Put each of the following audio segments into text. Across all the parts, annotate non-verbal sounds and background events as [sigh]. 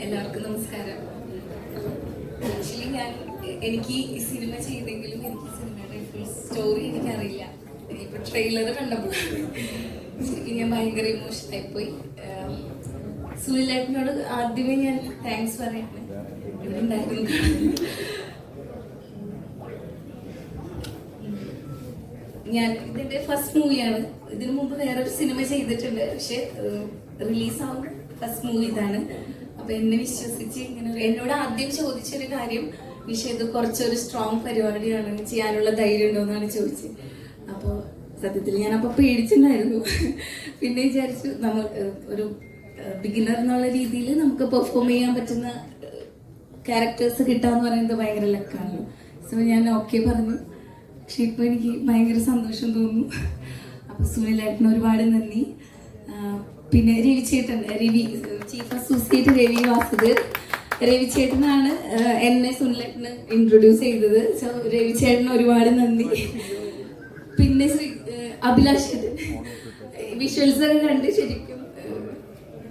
എല്ലാവർക്കും നമസ്കാരം. ആക്ച്വലി ഞാൻ എനിക്ക് ഈ സിനിമ ചെയ്തെങ്കിലും എനിക്ക് സിനിമയുടെ ഫുൾ സ്റ്റോറി എനിക്കറിയില്ല. ഇപ്പൊ ട്രെയിലർ കണ്ടപ്പോൾ ഞാൻ ഭയങ്കര ഇമോഷണൽ പോയി. സുനിലേട്ടനോട് ആദ്യമേ ഞാൻ താങ്ക്സ് പറയട്ടെ ഞാൻ ഇതിന്റെ ഫസ്റ്റ് മൂവിയാണ് ഇതിനു മുമ്പ് വേറൊരു സിനിമ ചെയ്തിട്ടുണ്ട്. പക്ഷെ റിലീസാവുന്ന ഫസ്റ്റ് മൂവി ഇതാണ്. അപ്പൊ എന്നെ വിശ്വസിച്ച് ഇങ്ങനെ എന്നോട് ആദ്യം ചോദിച്ചൊരു കാര്യം ഇത് കുറച്ചൊരു സ്ട്രോങ് പരിപാടിയാണ്. ചെയ്യാനുള്ള ധൈര്യം ഉണ്ടോ? എന്നാണ് ചോദിച്ചത്. അപ്പോൾ സത്യത്തിൽ ഞാൻ അപ്പോൾ പേടിച്ചിട്ടുണ്ടായിരുന്നു. [laughs] പിന്നെ വിചാരിച്ചു നമ്മൾ ഒരു ബിഗിനർ എന്നുള്ള രീതിയിൽ നമുക്ക് പെർഫോം ചെയ്യാൻ പറ്റുന്ന ക്യാരക്ടേഴ്സ് കിട്ടാന്ന് പറയുന്നത് ഭയങ്കര ലക്കാണല്ലോ സോ ഞാൻ ഓക്കെ പറഞ്ഞു. പക്ഷെ ഇപ്പൊ എനിക്ക് ഭയങ്കര സന്തോഷം തോന്നുന്നു. [laughs] അപ്പൊ സുനിലേട്ടന് ഒരുപാട് നന്ദി. പിന്നെ രവി ചേട്ടൻ രവി ചീഫ് അസോസിയേറ്റ് രവി വാസുദേവ് രവി ചേട്ടനാണ് എന്നെ സുനിലേട്ടന് ഇൻട്രൊഡ്യൂസ് ചെയ്തത്. സോ രവി ചേട്ടന് ഒരുപാട് നന്ദി. പിന്നെ ശ്രീ അഭിലാഷൻ വിഷ്വൽസ് ഒക്കെ കണ്ട് ശരിക്കും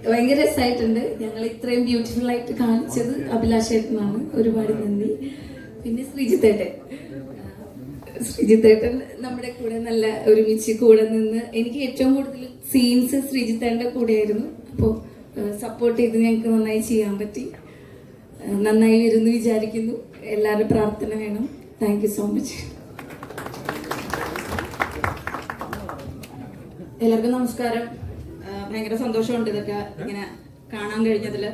ഭയങ്കര രസമായിട്ടുണ്ട് ഞങ്ങൾ ഇത്രയും ബ്യൂട്ടിഫുൾ ആയിട്ട് കാണിച്ചത് അഭിലാഷ് ചേട്ടനാണ്. ഒരുപാട് നന്ദി. പിന്നെ ശ്രീജിത്തേട്ടൻ ശ്രീജിത്തേട്ടൻ നമ്മുടെ കൂടെ നല്ല ഒരുമിച്ച് കൂടെ നിന്ന് എനിക്ക് ഏറ്റവും കൂടുതൽ സീൻസ് ശ്രീജിത്തേട്ടന്റെ കൂടെയായിരുന്നു. അപ്പോൾ സപ്പോർട്ട് ചെയ്ത് ഞങ്ങൾക്ക് നന്നായി ചെയ്യാൻ പറ്റി. നന്നായി വരുമെന്ന് വിചാരിക്കുന്നു. എല്ലാവരും പ്രാർത്ഥന വേണം. താങ്ക് സോ മച്ച് എല്ലാവർക്കും നമസ്കാരം. ഭയങ്കര സന്തോഷമുണ്ട് ഇതൊക്കെ ഇങ്ങനെ കാണാൻ കഴിഞ്ഞതിൽ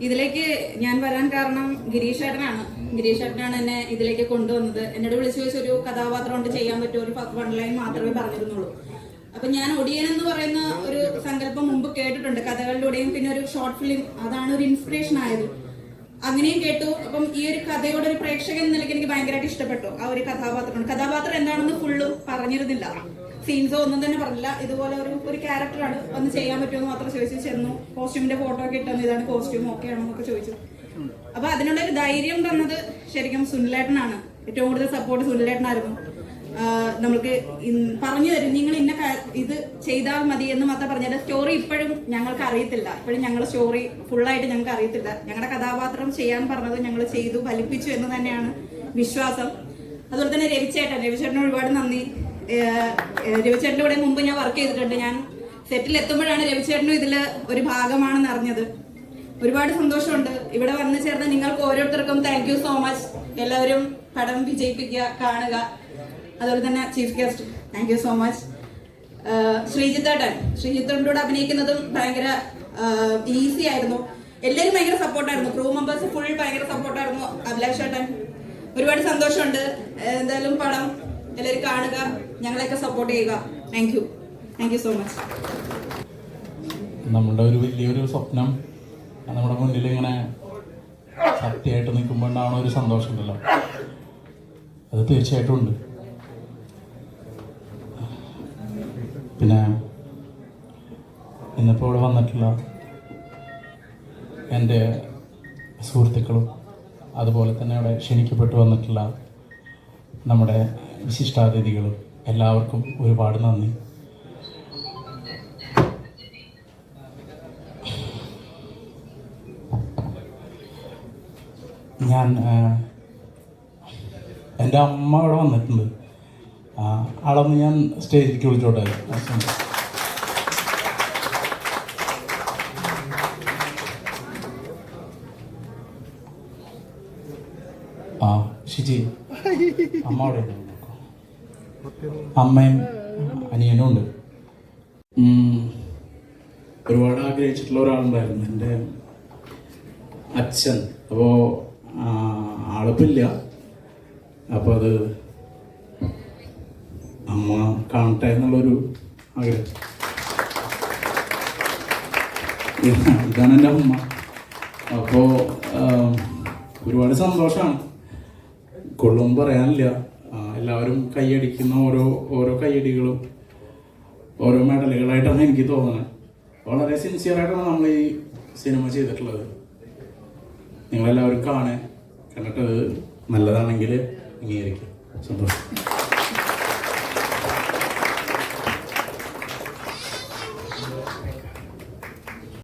ഇതിലേക്ക് ഞാൻ വരാൻ കാരണം ഗിരീഷ് ഏട്ടനാണ് ഗിരീഷ് ഏട്ടനാണ് എന്നെ ഇതിലേക്ക് കൊണ്ടുവന്നത്. എന്നോട് വിളിച്ചു ചോദിച്ച ഒരു കഥാപാത്രം കൊണ്ട് ചെയ്യാൻ പറ്റുമോ? ഒരു വൺ ലൈൻ മാത്രമേ പറഞ്ഞിരുന്നുള്ളൂ. അപ്പൊ ഞാൻ ഒടിയൻ എന്ന് പറയുന്ന ഒരു സങ്കല്പം മുമ്പ് കേട്ടിട്ടുണ്ട്. കഥകളിലൂടെയും പിന്നെ ഒരു ഷോർട്ട് ഫിലിം അതാണ് ഒരു ഇൻസ്പിറേഷൻ ആയത്. അങ്ങനെയും കേട്ടു. അപ്പം ഈ ഒരു കഥയോട് ഒരു പ്രേക്ഷകൻ നിലയ്ക്ക് എനിക്ക് ഭയങ്കരമായിട്ട് ഇഷ്ടപ്പെട്ടു. ആ ഒരു കഥാപാത്രം കഥാപാത്രം എന്താണെന്ന് ഫുള്ളും പറഞ്ഞിരുന്നില്ല. സീൻസോ ഒന്നും തന്നെ പറഞ്ഞില്ല. ഇതുപോലെ ഒരു ഒരു ക്യാരക്ടറാണ് വന്ന് ചെയ്യാൻ പറ്റുമെന്ന് മാത്രം ചോദിച്ചു ചെന്നു. കോസ്റ്റ്യൂമിന്റെ ഫോട്ടോ ഒക്കെ ഇട്ടെന്ന് ഇതാണ് കോസ്റ്റ്യൂം ഓക്കെ ആണോ എന്നൊക്കെ ചോദിച്ചു. അപ്പൊ അതിനുള്ള ഒരു ധൈര്യം തന്നത് ശരിക്കും സുനിലേട്ടനാണ്. ഏറ്റവും കൂടുതൽ സപ്പോർട്ട് സുനിലേട്ടനായിരുന്നു. നമ്മൾക്ക് പറഞ്ഞു തരും നിങ്ങൾ ഇന്ന ഇത് ചെയ്താൽ മതി എന്ന് മാത്രം പറഞ്ഞാൽ സ്റ്റോറി ഇപ്പോഴും ഞങ്ങൾക്ക് അറിയത്തില്ല. ഇപ്പോഴും ഞങ്ങളുടെ സ്റ്റോറി ഫുള്ളായിട്ട് ഞങ്ങൾക്ക് അറിയത്തില്ല. ഞങ്ങളുടെ കഥാപാത്രം ചെയ്യാൻ പറഞ്ഞത് ഞങ്ങൾ ചെയ്തു ഫലിപ്പിച്ചു എന്ന് തന്നെയാണ് വിശ്വാസം. അതുപോലെ തന്നെ രവിചേട്ടൻ രവിചേട്ടന് ഒരുപാട് നന്ദി. രവിചേട്ടന്റെ കൂടെ മുമ്പ് ഞാൻ വർക്ക് ചെയ്തിട്ടുണ്ട്. ഞാൻ സെറ്റിൽ എത്തുമ്പോഴാണ് രവിചേട്ടനും ഇതിൽ ഒരു ഭാഗമാണെന്ന് അറിഞ്ഞത്. ഒരുപാട് സന്തോഷമുണ്ട്. ഇവിടെ വന്നു ചേർന്ന നിങ്ങൾക്ക് ഓരോരുത്തർക്കും താങ്ക് യു സോ മച്ച് എല്ലാവരും പടം വിജയിപ്പിക്കുക കാണുക. അതുപോലെ തന്നെ chief guest thank you so much ശ്രീജിത്തേട്ടൻ ശ്രീജിത്തേട്ടന്റെ കൂടെ അഭിനയിക്കുന്നതും ഭയങ്കര ഈസി ആയിരുന്നു. എല്ലാവരും ഭയങ്കര സപ്പോർട്ടായിരുന്നു ക്രൂ മെമ്പേഴ്സ് ഫുൾ ഭയങ്കര സപ്പോർട്ടായിരുന്നു അഭിലാഷ് ചേട്ടൻ ഒരുപാട് സന്തോഷമുണ്ട്. എന്തായാലും പടം എല്ലാവരും കാണുക ഞങ്ങളെയൊക്കെ സപ്പോർട്ട് ചെയ്യുക. Thank you thank you so much നമ്മുടെ ഒരു വലിയൊരു സ്വപ്നം നമ്മുടെ മുന്നിൽ ഇങ്ങനെ സത്യമായിട്ട് നിൽക്കുമ്പോൾ ഉണ്ടാവുന്ന ഒരു സന്തോഷമുണ്ടല്ലോ അത് തീർച്ചയായിട്ടും ഉണ്ട്. പിന്നെ ഇന്നിപ്പോൾ ഇവിടെ വന്നിട്ടുള്ള എന്റെ സുഹൃത്തുക്കളും അതുപോലെ തന്നെ ഇവിടെ ക്ഷണിക്കപ്പെട്ട് വന്നിട്ടുള്ള നമ്മുടെ വിശിഷ്ടാതിഥികളും എല്ലാവർക്കും ഒരുപാട് നന്ദി. ഞാൻ എന്റെ അമ്മ ഇവിടെ വന്നിട്ടുണ്ട്. അവിടെ ആളൊന്ന് ഞാൻ സ്റ്റേജിലേക്ക് വിളിച്ചോട്ടെ? ആ ഷിജി അമ്മ അവിടെ. അമ്മയും അനിയനും ഉണ്ട്. ഒരുപാട് ആഗ്രഹിച്ചിട്ടുള്ള ഒരാളുണ്ടായിരുന്നു. എന്റെ അച്ഛൻ. അപ്പോൾ ആളിപ്പില്ല അപ്പോൾ അത് അമ്മ കാണട്ടെ എന്നുള്ളൊരു ആഗ്രഹം. ഇത- ഇതാണ് എന്റെ അമ്മ. അപ്പോൾ ഒരുപാട് സന്തോഷമാണ് കൊള്ളും പറയാനില്ല. എല്ലാവരും കൈയടിക്കുന്ന ഓരോ ഓരോ കൈയടികളും ഓരോ മെഡലുകളായിട്ടാണ് എനിക്ക് തോന്നുന്നത്. വളരെ സിൻസിയറായിട്ടാണ് നമ്മൾ ഈ സിനിമ ചെയ്തിട്ടുള്ളത്. നിങ്ങളെല്ലാവരും കാണേ കണ്ടിട്ട് നല്ലതാണെങ്കിൽ അംഗീകരിക്കും സന്തോഷം.